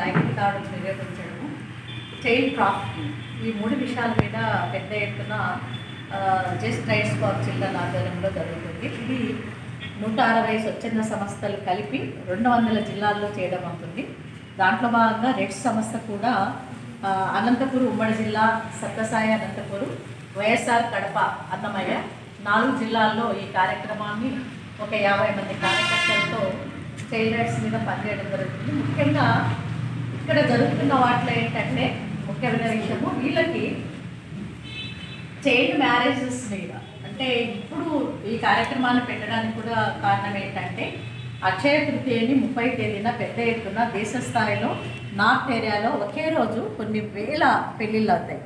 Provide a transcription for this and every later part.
లైంగిక దాడులు నిర్వహించడము child trafficking ఈ మూడు విషయాల మీద పెద్ద ఎత్తున జస్ట్ రైట్స్ ఫర్ చిల్డ్రన్ ఆధ్వర్యంలో జరుగుతుంది. ఇది నూట అరవై స్వచ్ఛంద సంస్థలు కలిపి రెండు వందల జిల్లాల్లో చేయడం అవుతుంది. దాంట్లో భాగంగా రెడ్స్ సంస్థ కూడా అనంతపురం ఉమ్మడి జిల్లా సత్యసాయి అనంతపురం వైఎస్ఆర్ కడప అన్నమయ్య నాలుగు జిల్లాల్లో ఈ కార్యక్రమాన్ని ఒక యాభై మంది కార్యకర్తలతో చైల్డ్ రైట్స్ మీద పనిచేయడం జరుగుతుంది. ముఖ్యంగా ఇక్కడ జరుగుతున్న వాటిలో ఏంటంటే ముఖ్యమైన విషయము వీళ్ళకి చైల్డ్ మ్యారేజెస్ మీద. అంటే ఇప్పుడు ఈ కార్యక్రమాన్ని పెట్టడానికి కూడా కారణం ఏంటంటే అక్షయ తృతీయని ముప్పై తేదీన పెద్ద ఎత్తున దేశ స్థాయిలో నార్త్ ఏరియాలో ఒకే రోజు కొన్ని వేల పెళ్ళిళ్ళు అవుతాయి.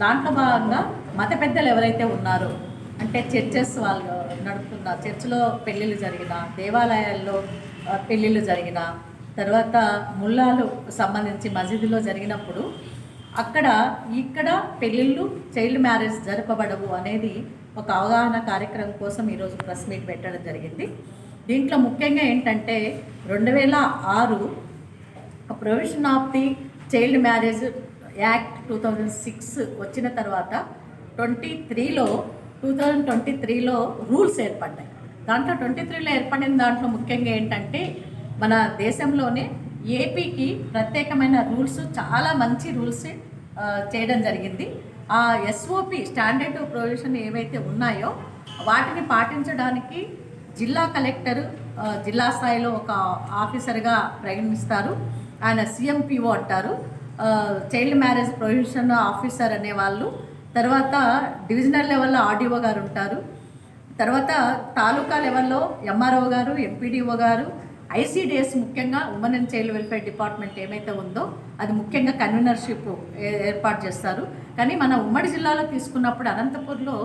దాంట్లో భాగంగా మత పెద్దలు ఎవరైతే ఉన్నారో అంటే చర్చెస్ వాళ్ళు నడుపుతున్న చర్చిలో పెళ్ళిళ్ళు జరిగిన దేవాలయాల్లో పెళ్ళిళ్ళు జరిగిన తర్వాత ముల్లాలు సంబంధించి మసీదులో జరిగినప్పుడు అక్కడ ఇక్కడ పెళ్ళిళ్ళు చైల్డ్ మ్యారేజ్ జరపబడవు అనేది ఒక అవగాహన కార్యక్రమం కోసం ఈరోజు ప్రెస్ మీట్ పెట్టడం జరిగింది. దీంట్లో ముఖ్యంగా ఏంటంటే రెండు వేల ఆరు provision of the child marriage act two thousand six వచ్చిన తర్వాత ట్వంటీ త్రీలో టూ థౌజండ్ ట్వంటీ త్రీలో రూల్స్ ఏర్పడ్డాయి. దాంట్లో ట్వంటీ త్రీలో ఏర్పడిన దాంట్లో ముఖ్యంగా ఏంటంటే మన దేశంలోనే ఏపీకి ప్రత్యేకమైన రూల్స్ చాలా మంచి రూల్స్ చేయడం జరిగింది. ఆ ఎస్ఓపి స్టాండర్డ్ ప్రొవిజన్ ఏవైతే ఉన్నాయో వాటిని పాటించడానికి జిల్లా కలెక్టర్ జిల్లా స్థాయిలో ఒక ఆఫీసర్గా ప్రయాణిస్తారు. ఆయన సిఎంపిఓ అంటారు. చైల్డ్ మ్యారేజ్ ప్రొవిజన్ ఆఫీసర్ అనేవాళ్ళు. తర్వాత డివిజనల్ లెవెల్లో ఆర్డీఓ గారు ఉంటారు. తర్వాత తాలూకా లెవెల్లో ఎంఆర్ఓ గారు ఎంపీడీఓ గారు ఐసీడిఎస్ ముఖ్యంగా women and child welfare department ఏమైతే ఉందో అది ముఖ్యంగా కన్వీనర్షిప్ ఏర్పాటు చేస్తారు. కానీ మన ఉమ్మడి జిల్లాలో తీసుకున్నప్పుడు అనంతపూర్లో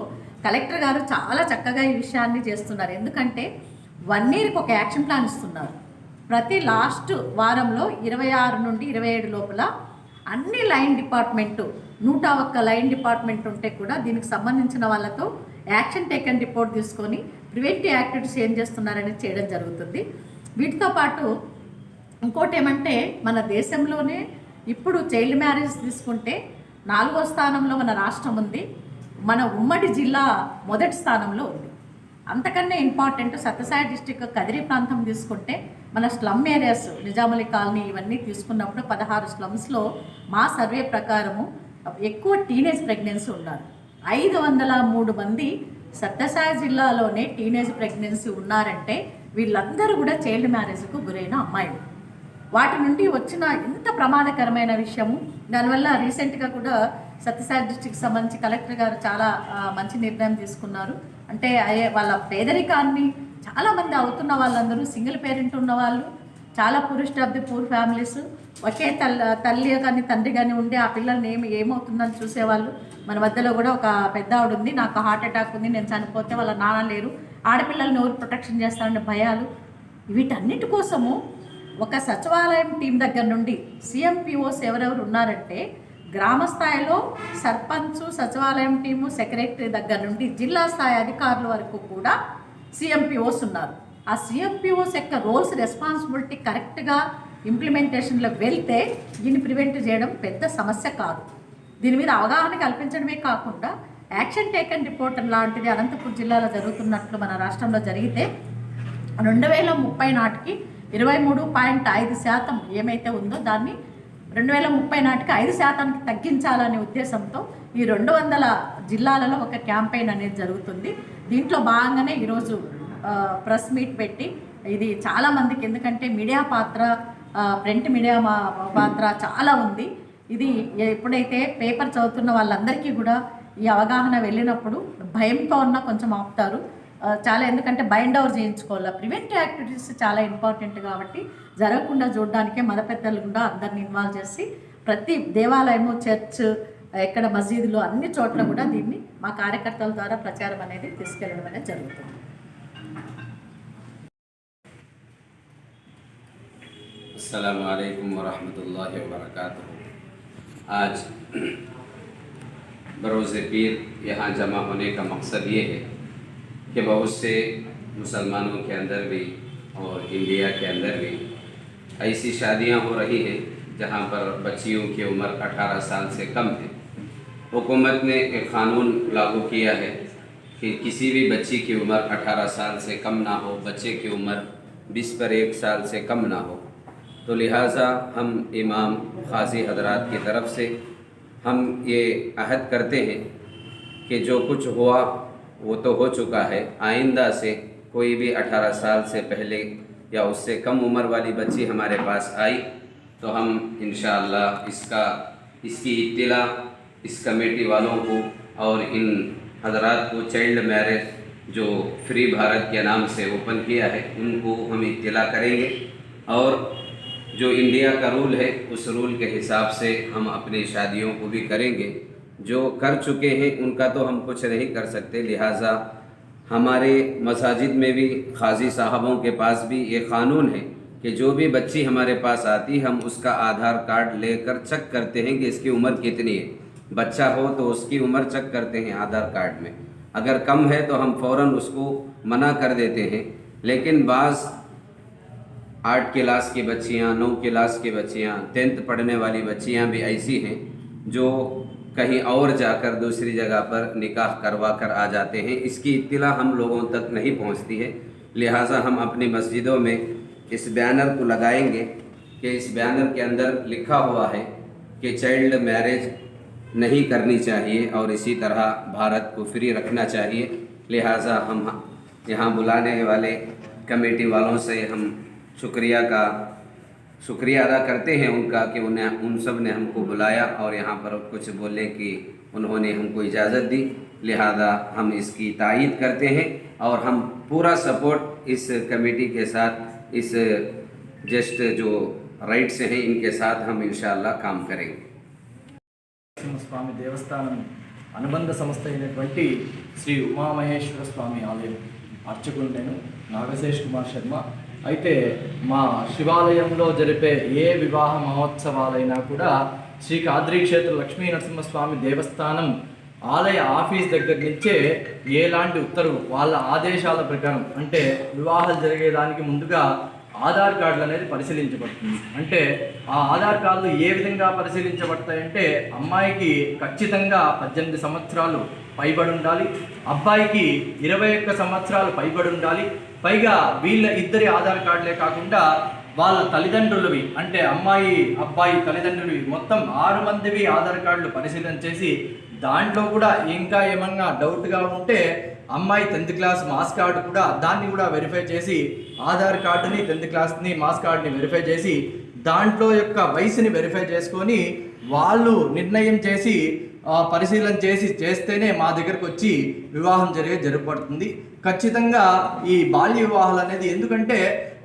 కలెక్టర్ గారు చాలా చక్కగా ఈ విషయాన్ని చేస్తున్నారు. ఎందుకంటే వన్ ఇయర్కి ఒక యాక్షన్ ప్లాన్ ఇస్తున్నారు. ప్రతి లాస్ట్ వారంలో ఇరవై ఆరు నుండి ఇరవై ఏడు లోపల అన్ని లైన్ డిపార్ట్మెంటు నూట ఒక్క లైన్ డిపార్ట్మెంట్ ఉంటే కూడా దీనికి సంబంధించిన వాళ్ళతో యాక్షన్ టేకన్ రిపోర్ట్ తీసుకొని ప్రివెంటివ్ యాక్టివిటీస్ ఏం చేస్తున్నారనేది చేయడం జరుగుతుంది. వీటితో పాటు ఇంకోటి ఏమంటే మన దేశంలోనే ఇప్పుడు చైల్డ్ మ్యారేజ్ తీసుకుంటే నాలుగో స్థానంలో మన రాష్ట్రం ఉంది మన ఉమ్మడి జిల్లా మొదటి స్థానంలో ఉంది. అంతకన్నా ఇంపార్టెంట్ సత్యసాయి డిస్టిక్ కదిరి ప్రాంతం తీసుకుంటే మన స్లమ్ ఏరియాస్ నిజాములి కాలనీ ఇవన్నీ తీసుకున్నప్పుడు పదహారు స్లమ్స్లో మా సర్వే ప్రకారము ఎక్కువ టీనేజ్ ప్రెగ్నెన్సీ ఉన్నారు. ఐదు వందల మూడు మంది సత్యసాయి జిల్లాలోనే టీనేజ్ ప్రెగ్నెన్సీ ఉన్నారంటే వీళ్ళందరూ కూడా చైల్డ్ మ్యారేజ్కు గురైన అమ్మాయిలు. వాటి నుండి వచ్చిన ఎంత ప్రమాదకరమైన విషయము దానివల్ల రీసెంట్గా కూడా సత్యసాయి డిస్టిక్ సంబంధించి కలెక్టర్ గారు చాలా మంచి నిర్ణయం తీసుకున్నారు. అంటే అయ్యే వాళ్ళ పేదరికాన్ని చాలామంది అవుతున్న వాళ్ళందరూ సింగిల్ పేరెంట్ ఉన్న వాళ్ళు చాలా poorest of the poor families ఒకే తల్లి తల్లి కానీ తండ్రి కానీ ఉండి ఆ పిల్లల్ని ఏమి ఏమవుతుందని చూసేవాళ్ళు. మన మధ్యలో కూడా ఒక పెద్ద ఆవిడ ఉంది నాకు హార్ట్ అటాక్ ఉంది నేను చనిపోతే వాళ్ళ నాన్న లేరు. ఆడపిల్లల్ని ఎవరు ప్రొటెక్షన్ చేస్తారనే భయాలు వీటన్నిటి కోసము ఒక సచివాలయం టీం దగ్గర నుండి సిఎంపిఓస్ ఎవరెవరు ఉన్నారంటే గ్రామ స్థాయిలో సర్పంచ్ సచివాలయం టీము సెక్రటరీ దగ్గర నుండి జిల్లా స్థాయి అధికారుల వరకు కూడా సిఎంపిఓస్ ఉన్నారు. ఆ సిఎంపిఓస్ యొక్క రోల్స్ రెస్పాన్సిబిలిటీ కరెక్ట్గా ఇంప్లిమెంటేషన్లో వెళ్తే దీన్ని ప్రివెంట్ చేయడం పెద్ద సమస్య కాదు. దీని మీద అవగాహన కల్పించడమే కాకుండా యాక్షన్ టేకన్ రిపోర్ట్ లాంటిది అనంతపురం జిల్లాలో జరుగుతున్నట్లు మన రాష్ట్రంలో జరిగితే రెండు వేల ముప్పై నాటికి ఇరవై మూడు పాయింట్ ఐదు శాతం ఏమైతే ఉందో దాన్ని రెండు వేల ముప్పై నాటికి ఐదు శాతానికి తగ్గించాలనే ఉద్దేశంతో ఈ రెండు వందల జిల్లాలలో ఒక క్యాంపెయిన్ అనేది జరుగుతుంది. దీంట్లో భాగంగానే ఈరోజు ప్రెస్ మీట్ పెట్టి ఇది చాలామందికి ఎందుకంటే మీడియా పాత్ర ప్రింట్ మీడియా మా పాత్ర చాలా ఉంది. ఇది ఎప్పుడైతే పేపర్ చదువుతున్న వాళ్ళందరికీ కూడా ఈ అవగాహన వెళ్ళినప్పుడు భయంతో ఉన్న కొంచెం ఆపుతారు. చాలా ఎందుకంటే బైండ్ అవర్ చేయించుకోవాలి? ప్రివెంటివ్ యాక్టివిటీస్ చాలా ఇంపార్టెంట్ కాబట్టి జరగకుండా చూడడానికే మన పెద్దలు కూడా అందరిని ఇన్వాల్వ్ చేసి ప్రతి దేవాలయము చర్చ్ ఎక్కడ మసీదులు అన్ని చోట్ల కూడా దీన్ని మా కార్యకర్తల ద్వారా ప్రచారం అనేది తీసుకెళ్ళడం అనేది జరుగుతుంది. అస్సలం వరహమూల వరకాతు ఆజ్ बरोज़ पीर, यहाँ जमा होने का मकसद ये है कि बहुत से मुसलमानों के अंदर भी और इंडिया के अंदर भी ऐसी शादियाँ हो रही हैं जहाँ पर बच्चियों की उम्र 18 साल से कम है। हुकूमत ने एक क़ानून लागू किया है कि किसी भी बच्ची की उम्र 18 साल से कम ना हो, बच्चे की उम्र 20 पर एक साल से कम ना हो। तो लिहाजा हम इमाम, खासी हजरात की तरफ़ से हम ये अहद करते हैं कि जो कुछ हुआ, वो तो हो चुका है। आइंदा से कोई भी 18 साल से पहले या उससे कम उम्र वाली बच्ची हमारे पास आई तो हम इन इसका, इसकी इतला इस कमेटी वालों को और इन हजरात को चाइल्ड मैरिज जो फ्री भारत के नाम से ओपन किया है, उनको हम इतला करेंगे। और जो इंडिया का रूल है, उस रूल के हिसाब से हम अपनी शादियों को भी करेंगे। जो कर चुके हैं, उनका तो हम कुछ नहीं कर सकते। लिहाजा हमारे मसाजिद में भी, खाजी साहबों के पास भी ये क़ानून है कि जो भी बच्ची हमारे पास आती, हम उसका आधार कार्ड लेकर चेक करते हैं कि इसकी उम्र कितनी है। बच्चा हो तो उसकी उम्र चेक करते हैं आधार कार्ड में। अगर कम है तो हम फ़ौरन उसको मना कर देते हैं। लेकिन बाज़ आठ क्लास की बच्चियाँ, नौ क्लास की बच्चियाँ, टेंथ पढ़ने वाली बच्चियाँ भी ऐसी हैं जो कहीं और जाकर दूसरी जगह पर निकाह करवा कर आ जाते हैं। इसकी इत्तला हम लोगों तक नहीं पहुँचती है। लिहाजा हम अपनी मस्जिदों में इस बैनर को लगाएँगे कि इस बैनर के अंदर लिखा हुआ है कि चाइल्ड मैरिज नहीं करनी चाहिए और इसी तरह भारत को फ्री रखना चाहिए। लिहाजा हम यहाँ बुलाने वाले कमेटी वालों से हम शुक्रिया का शुक्रिया अदा करते हैं उनका कि उन्हें उन सब ने हमको बुलाया और यहाँ पर कुछ बोलने की उन्होंने हमको इजाज़त दी लिहाजा हम इसकी तायद करते हैं और हम पूरा सपोर्ट इस कमेटी के साथ इस जस्ट जो राइट्स हैं इनके साथ हम इंशाल्लाह काम करेंगे స్వామి దేవస్థానం అనుబంధ సంస్థ అయినటువంటి శ్రీ ఉమామహేశ్వర స్వామి ఆలయం అర్చకుడు నేను నాగశేష్ కుమార్ శర్మ అయితే మా శివాలయంలో జరిపే ఏ వివాహ మహోత్సవాలైనా కూడా శ్రీ కాద్రీక్షేత్ర లక్ష్మీ నరసింహస్వామి దేవస్థానం ఆలయ ఆఫీస్ దగ్గర నుంచే ఎలాంటి ఉత్తర్వు వాళ్ళ ఆదేశాల ప్రకారం అంటే వివాహాలు జరిగేదానికి ముందుగా ఆధార్ కార్డులు అనేది పరిశీలించబడుతుంది. అంటే ఆ ఆధార్ కార్డులు ఏ విధంగా పరిశీలించబడతాయంటే అమ్మాయికి ఖచ్చితంగా పద్దెనిమిది సంవత్సరాలు పైబడి ఉండాలి అబ్బాయికి ఇరవై ఒక్క సంవత్సరాలు పైబడి ఉండాలి పైగా వీళ్ళ ఇద్దరి ఆధార్ కార్డులే కాకుండా వాళ్ళ తల్లిదండ్రులవి అంటే అమ్మాయి అబ్బాయి తల్లిదండ్రులవి మొత్తం ఆరు మందివి ఆధార్ కార్డులు పరిశీలన చేసి దాంట్లో కూడా ఇంకా ఏమన్నా డౌట్గా ఉంటే అమ్మాయి టెన్త్ క్లాస్ మాస్ కార్డు కూడా దాన్ని కూడా వెరిఫై చేసి ఆధార్ కార్డుని టెన్త్ క్లాస్ని మాస్ కార్డుని వెరిఫై చేసి దాంట్లో యొక్క వయసుని వెరిఫై చేసుకొని వాళ్ళు నిర్ణయం చేసి పరిశీలన చేసి చేస్తేనే మా దగ్గరకు వచ్చి వివాహం జరిగే జరగబడుతుంది ఖచ్చితంగా ఈ బాల్య వివాహాలు అనేది ఎందుకంటే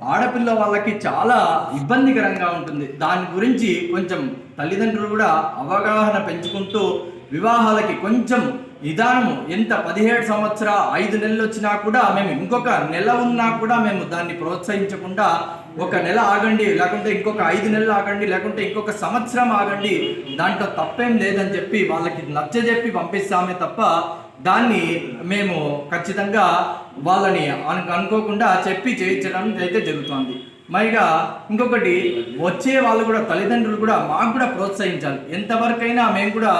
ఆడపిల్ల వాళ్ళకి చాలా ఇబ్బందికరంగా ఉంటుంది. దాని గురించి కొంచెం తల్లిదండ్రులు కూడా అవగాహన పెంచుకుంటూ వివాహాలకి కొంచెం నిదానము ఎంత పదిహేడు సంవత్సర ఐదు నెలలు వచ్చినా కూడా మేము ఇంకొక నెల ఉన్నా కూడా మేము దాన్ని ప్రోత్సహించకుండా ఒక నెల ఆగండి లేకుంటే ఇంకొక ఐదు నెలలు ఆగండి లేకుంటే ఇంకొక సంవత్సరం ఆగండి. దాంట్లో తప్పేం లేదని చెప్పి వాళ్ళకి నచ్చజెప్పి పంపిస్తామే తప్ప దాన్ని మేము ఖచ్చితంగా వాళ్ళని అనుకోకుండా చెప్పి చేయించడం అయితే జరుగుతుంది. మైగా ఇంకొకటి వచ్చే వాళ్ళు కూడా తల్లిదండ్రులు కూడా మాకు కూడా ప్రోత్సహించాలి. ఎంతవరకైనా మేము కూడా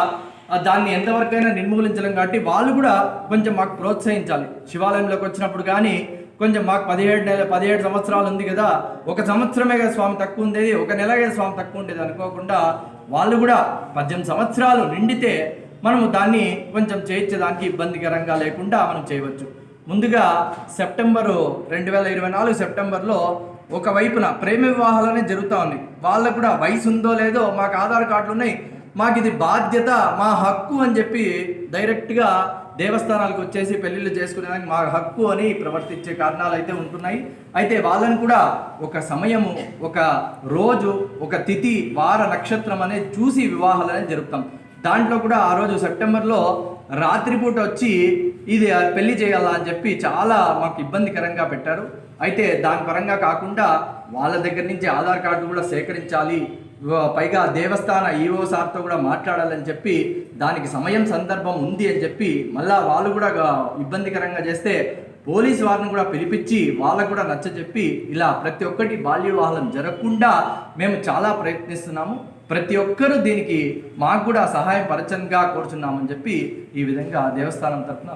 దాన్ని ఎంతవరకైనా నిర్మూలించలేం కాబట్టి వాళ్ళు కూడా కొంచెం మాకు ప్రోత్సహించాలి. శివాలయంలోకి వచ్చినప్పుడు కానీ కొంచెం మాకు పదిహేడు నెల పదిహేడు సంవత్సరాలు ఉంది కదా. ఒక సంవత్సరమే కదా స్వామి తక్కువ ఉండేది ఒక నెలగా స్వామి తక్కువ ఉండేది అనుకోకుండా వాళ్ళు కూడా పద్దెనిమిది సంవత్సరాలు నిండితే మనము దాన్ని కొంచెం చేయించడానికి ఇబ్బందికరంగా లేకుండా మనం చేయవచ్చు. ముందుగా సెప్టెంబరు రెండు వేల ఇరవై నాలుగు సెప్టెంబర్లో ఒక వైపున ప్రేమ వివాహాలనే జరుగుతూ ఉన్నాయి. వాళ్ళకు కూడా వయసు ఉందో లేదో మాకు ఆధార్ కార్డులు ఉన్నాయి. మాకు ఇది బాధ్యత మా హక్కు అని చెప్పి డైరెక్ట్గా దేవస్థానాలకు వచ్చేసి పెళ్ళిళ్ళు చేసుకునేదానికి మా హక్కు అని ప్రవర్తించే కారణాలు అయితే ఉంటున్నాయి. అయితే వాళ్ళని కూడా ఒక సమయము ఒక రోజు ఒక తిథి వార నక్షత్రం అనేది చూసి వివాహాలు అనేది జరుపుతాం. దాంట్లో కూడా ఆ రోజు సెప్టెంబర్లో రాత్రిపూట వచ్చి ఇది పెళ్ళి చేయాలా అని చెప్పి చాలా మాకు ఇబ్బందికరంగా పెట్టారు. అయితే దాని పరంగా కాకుండా వాళ్ళ దగ్గర నుంచి ఆధార్ కార్డు కూడా సేకరించాలి పైగా దేవస్థాన ఈఓ సార్తో కూడా మాట్లాడాలని చెప్పి దానికి సమయం సందర్భం ఉంది అని చెప్పి మళ్ళా వాళ్ళు కూడా ఇబ్బందికరంగా చేస్తే పోలీస్ వారిని కూడా పిలిపించి వాళ్ళకు కూడా నచ్చజెప్పి ఇలా ప్రతి ఒక్కటి బాల్య వివాహం జరగకుండా మేము చాలా ప్రయత్నిస్తున్నాము. ప్రతి ఒక్కరూ దీనికి మాకు కూడా సహాయం పరచంగా కోరుచున్నామని చెప్పి ఈ విధంగా దేవస్థానం తరఫున